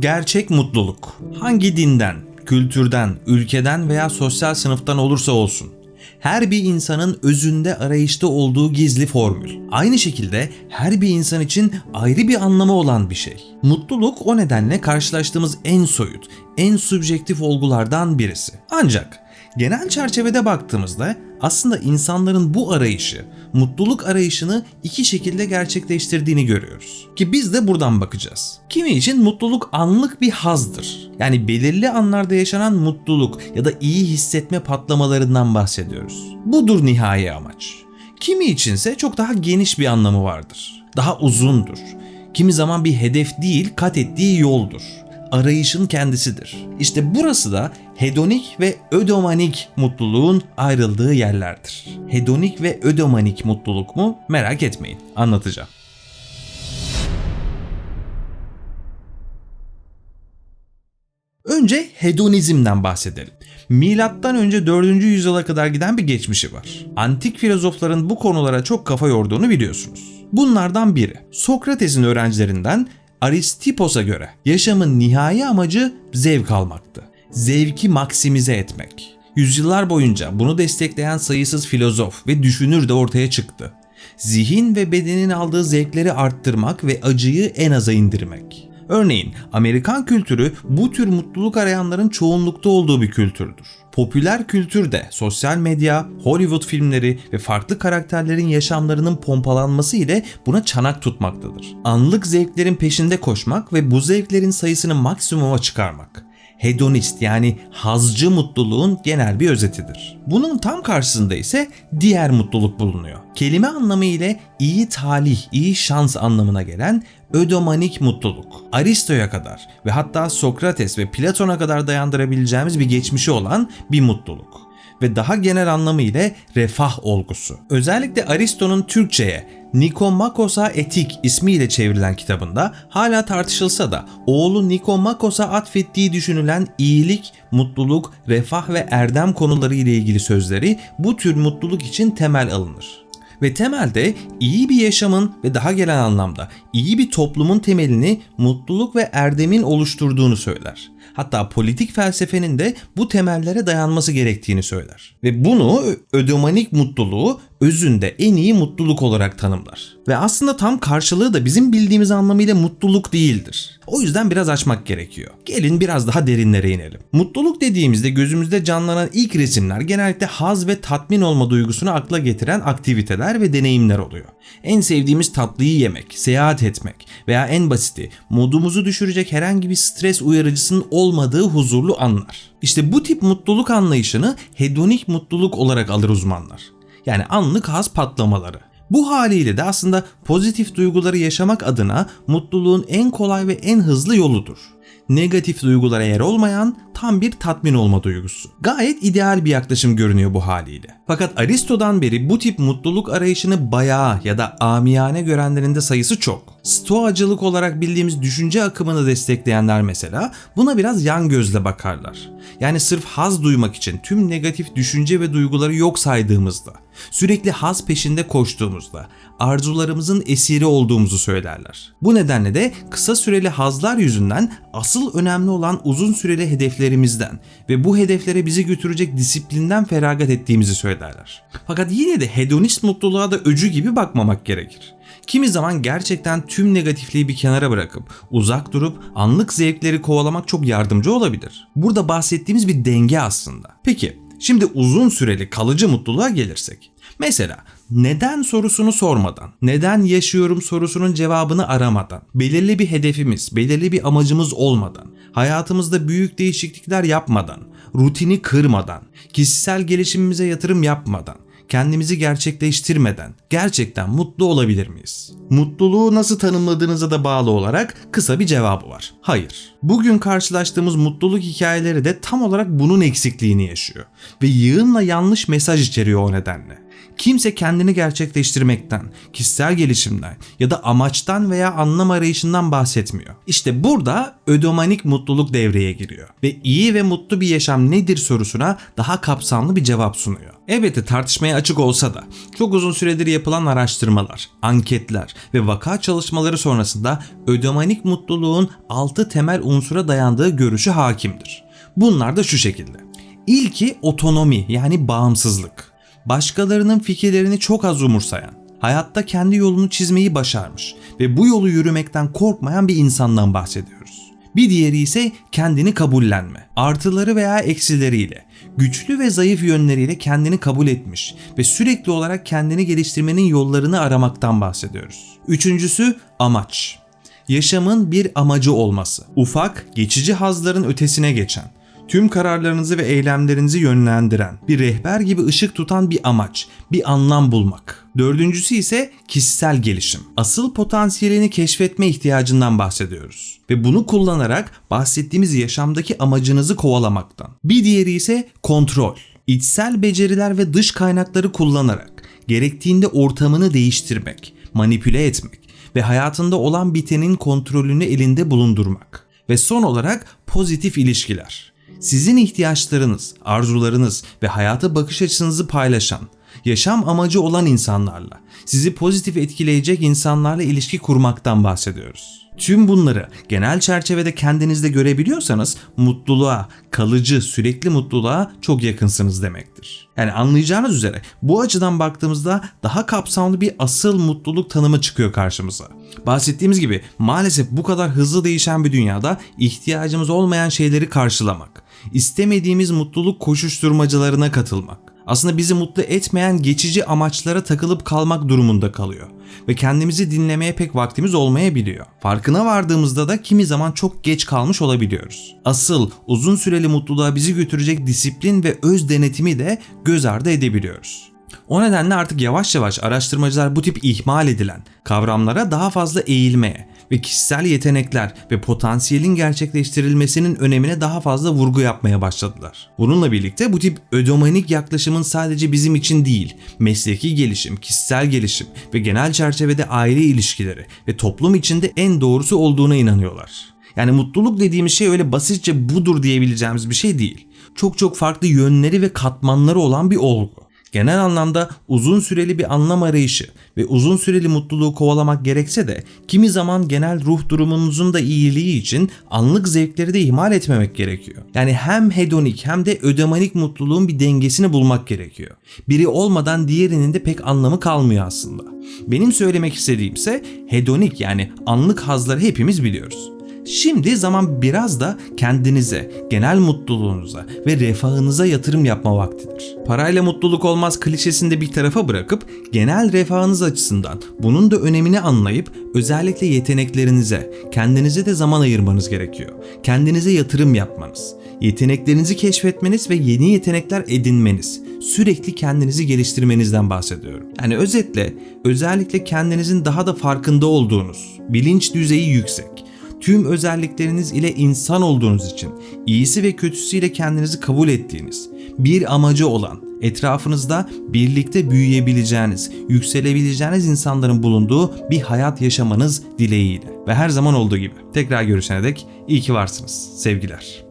Gerçek mutluluk hangi dinden, kültürden, ülkeden veya sosyal sınıftan olursa olsun her bir insanın özünde arayışta olduğu gizli formül. Aynı şekilde her bir insan için ayrı bir anlamı olan bir şey. Mutluluk o nedenle karşılaştığımız en soyut, en subjektif olgulardan birisi. Ancak genel çerçevede baktığımızda aslında insanların bu arayışı, mutluluk arayışını iki şekilde gerçekleştirdiğini görüyoruz. Ki biz de buradan bakacağız. Kimi için mutluluk anlık bir hazdır. Yani belirli anlarda yaşanan mutluluk ya da iyi hissetme patlamalarından bahsediyoruz. Budur nihai amaç. Kimi içinse çok daha geniş bir anlamı vardır. Daha uzundur. Kimi zaman bir hedef değil, kat ettiği yoldur arayışın kendisidir. İşte burası da hedonik ve ödomanik mutluluğun ayrıldığı yerlerdir. Hedonik ve ödomanik mutluluk mu? Merak etmeyin, anlatacağım. Önce hedonizmden bahsedelim. Milattan önce 4. yüzyıla kadar giden bir geçmişi var. Antik filozofların bu konulara çok kafa yorduğunu biliyorsunuz. Bunlardan biri Sokrates'in öğrencilerinden Aristipos'a göre yaşamın nihai amacı zevk almaktı. Zevki maksimize etmek. Yüzyıllar boyunca bunu destekleyen sayısız filozof ve düşünür de ortaya çıktı. Zihin ve bedenin aldığı zevkleri arttırmak ve acıyı en aza indirmek. Örneğin Amerikan kültürü bu tür mutluluk arayanların çoğunlukta olduğu bir kültürdür. Popüler kültürde sosyal medya, Hollywood filmleri ve farklı karakterlerin yaşamlarının pompalanması ile buna çanak tutmaktadır. Anlık zevklerin peşinde koşmak ve bu zevklerin sayısını maksimuma çıkarmak hedonist yani hazcı mutluluğun genel bir özetidir. Bunun tam karşısında ise diğer mutluluk bulunuyor. Kelime anlamı ile iyi talih, iyi şans anlamına gelen ödomanik mutluluk. Aristo'ya kadar ve hatta Sokrates ve Platon'a kadar dayandırabileceğimiz bir geçmişi olan bir mutluluk ve daha genel anlamı ile refah olgusu. Özellikle Aristo'nun Türkçe'ye Nikomakos'a Etik ismiyle çevrilen kitabında hala tartışılsa da oğlu Nikomakos'a atfettiği düşünülen iyilik, mutluluk, refah ve erdem konuları ile ilgili sözleri bu tür mutluluk için temel alınır ve temelde iyi bir yaşamın ve daha gelen anlamda iyi bir toplumun temelini mutluluk ve erdemin oluşturduğunu söyler. Hatta politik felsefenin de bu temellere dayanması gerektiğini söyler. Ve bunu ödomanik mutluluğu özünde en iyi mutluluk olarak tanımlar. Ve aslında tam karşılığı da bizim bildiğimiz anlamıyla mutluluk değildir. O yüzden biraz açmak gerekiyor. Gelin biraz daha derinlere inelim. Mutluluk dediğimizde gözümüzde canlanan ilk resimler genellikle haz ve tatmin olma duygusunu akla getiren aktiviteler ve deneyimler oluyor. En sevdiğimiz tatlıyı yemek, seyahat etmek veya en basiti modumuzu düşürecek herhangi bir stres uyarıcısının olmadığı huzurlu anlar. İşte bu tip mutluluk anlayışını hedonik mutluluk olarak alır uzmanlar. Yani anlık haz patlamaları. Bu haliyle de aslında pozitif duyguları yaşamak adına mutluluğun en kolay ve en hızlı yoludur. Negatif duygulara yer olmayan tam bir tatmin olma duygusu. Gayet ideal bir yaklaşım görünüyor bu haliyle. Fakat Aristo'dan beri bu tip mutluluk arayışını bayağı ya da amiyane görenlerin de sayısı çok. Stoacılık olarak bildiğimiz düşünce akımını destekleyenler mesela buna biraz yan gözle bakarlar. Yani sırf haz duymak için tüm negatif düşünce ve duyguları yok saydığımızda, sürekli haz peşinde koştuğumuzda, arzularımızın esiri olduğumuzu söylerler. Bu nedenle de kısa süreli hazlar yüzünden asıl önemli olan uzun süreli hedeflerimizden ve bu hedeflere bizi götürecek disiplinden feragat ettiğimizi söylerler. Fakat yine de hedonist mutluluğa da öcü gibi bakmamak gerekir. Kimi zaman gerçekten tüm negatifliği bir kenara bırakıp uzak durup anlık zevkleri kovalamak çok yardımcı olabilir. Burada bahsettiğimiz bir denge aslında. Peki şimdi uzun süreli kalıcı mutluluğa gelirsek. Mesela neden sorusunu sormadan, neden yaşıyorum sorusunun cevabını aramadan, belirli bir hedefimiz, belirli bir amacımız olmadan, hayatımızda büyük değişiklikler yapmadan, rutini kırmadan, kişisel gelişimimize yatırım yapmadan, kendimizi gerçekleştirmeden gerçekten mutlu olabilir miyiz? Mutluluğu nasıl tanımladığınıza da bağlı olarak kısa bir cevabı var. Hayır. Bugün karşılaştığımız mutluluk hikayeleri de tam olarak bunun eksikliğini yaşıyor ve yığınla yanlış mesaj içeriyor o nedenle Kimse kendini gerçekleştirmekten, kişisel gelişimden ya da amaçtan veya anlam arayışından bahsetmiyor. İşte burada ödomanik mutluluk devreye giriyor ve iyi ve mutlu bir yaşam nedir sorusuna daha kapsamlı bir cevap sunuyor. Elbette tartışmaya açık olsa da çok uzun süredir yapılan araştırmalar, anketler ve vaka çalışmaları sonrasında ödomanik mutluluğun 6 temel unsura dayandığı görüşü hakimdir. Bunlar da şu şekilde. İlki otonomi yani bağımsızlık. Başkalarının fikirlerini çok az umursayan, hayatta kendi yolunu çizmeyi başarmış ve bu yolu yürümekten korkmayan bir insandan bahsediyoruz. Bir diğeri ise kendini kabullenme. Artıları veya eksileriyle, güçlü ve zayıf yönleriyle kendini kabul etmiş ve sürekli olarak kendini geliştirmenin yollarını aramaktan bahsediyoruz. Üçüncüsü amaç. Yaşamın bir amacı olması. Ufak, geçici hazların ötesine geçen, tüm kararlarınızı ve eylemlerinizi yönlendiren, bir rehber gibi ışık tutan bir amaç, bir anlam bulmak. Dördüncüsü ise kişisel gelişim. Asıl potansiyelini keşfetme ihtiyacından bahsediyoruz. Ve bunu kullanarak bahsettiğimiz yaşamdaki amacınızı kovalamaktan. Bir diğeri ise kontrol. İçsel beceriler ve dış kaynakları kullanarak gerektiğinde ortamını değiştirmek, manipüle etmek ve hayatında olan bitenin kontrolünü elinde bulundurmak. Ve son olarak pozitif ilişkiler. Sizin ihtiyaçlarınız, arzularınız ve hayata bakış açınızı paylaşan, yaşam amacı olan insanlarla, sizi pozitif etkileyecek insanlarla ilişki kurmaktan bahsediyoruz. Tüm bunları genel çerçevede kendinizde görebiliyorsanız mutluluğa, kalıcı, sürekli mutluluğa çok yakınsınız demektir. Yani anlayacağınız üzere bu açıdan baktığımızda daha kapsamlı bir asıl mutluluk tanımı çıkıyor karşımıza. Bahsettiğimiz gibi maalesef bu kadar hızlı değişen bir dünyada ihtiyacımız olmayan şeyleri karşılamak, istemediğimiz mutluluk koşuşturmacalarına katılmak, aslında bizi mutlu etmeyen geçici amaçlara takılıp kalmak durumunda kalıyor ve kendimizi dinlemeye pek vaktimiz olmayabiliyor. Farkına vardığımızda da kimi zaman çok geç kalmış olabiliyoruz. Asıl uzun süreli mutluluğa bizi götürecek disiplin ve öz denetimi de göz ardı edebiliyoruz. O nedenle artık yavaş yavaş araştırmacılar bu tip ihmal edilen kavramlara daha fazla eğilmeye ve kişisel yetenekler ve potansiyelin gerçekleştirilmesinin önemine daha fazla vurgu yapmaya başladılar. Bununla birlikte bu tip ödomanik yaklaşımın sadece bizim için değil, mesleki gelişim, kişisel gelişim ve genel çerçevede aile ilişkileri ve toplum içinde en doğrusu olduğuna inanıyorlar. Yani mutluluk dediğimiz şey öyle basitçe budur diyebileceğimiz bir şey değil. Çok çok farklı yönleri ve katmanları olan bir olgu. Genel anlamda uzun süreli bir anlam arayışı ve uzun süreli mutluluğu kovalamak gerekse de kimi zaman genel ruh durumunuzun da iyiliği için anlık zevkleri de ihmal etmemek gerekiyor. Yani hem hedonik hem de ödemanik mutluluğun bir dengesini bulmak gerekiyor. Biri olmadan diğerinin de pek anlamı kalmıyor aslında. Benim söylemek istediğim ise hedonik yani anlık hazları hepimiz biliyoruz. Şimdi zaman biraz da kendinize, genel mutluluğunuza ve refahınıza yatırım yapma vaktidir. Parayla mutluluk olmaz klişesini de bir tarafa bırakıp genel refahınız açısından bunun da önemini anlayıp özellikle yeteneklerinize, kendinize de zaman ayırmanız gerekiyor. Kendinize yatırım yapmanız, yeteneklerinizi keşfetmeniz ve yeni yetenekler edinmeniz, sürekli kendinizi geliştirmenizden bahsediyorum. Yani özetle özellikle kendinizin daha da farkında olduğunuz, bilinç düzeyi yüksek, tüm özellikleriniz ile insan olduğunuz için iyisi ve kötüsüyle kendinizi kabul ettiğiniz, bir amacı olan, etrafınızda birlikte büyüyebileceğiniz, yükselebileceğiniz insanların bulunduğu bir hayat yaşamanız dileğiyle. Ve her zaman olduğu gibi tekrar görüşene dek iyi ki varsınız. Sevgiler.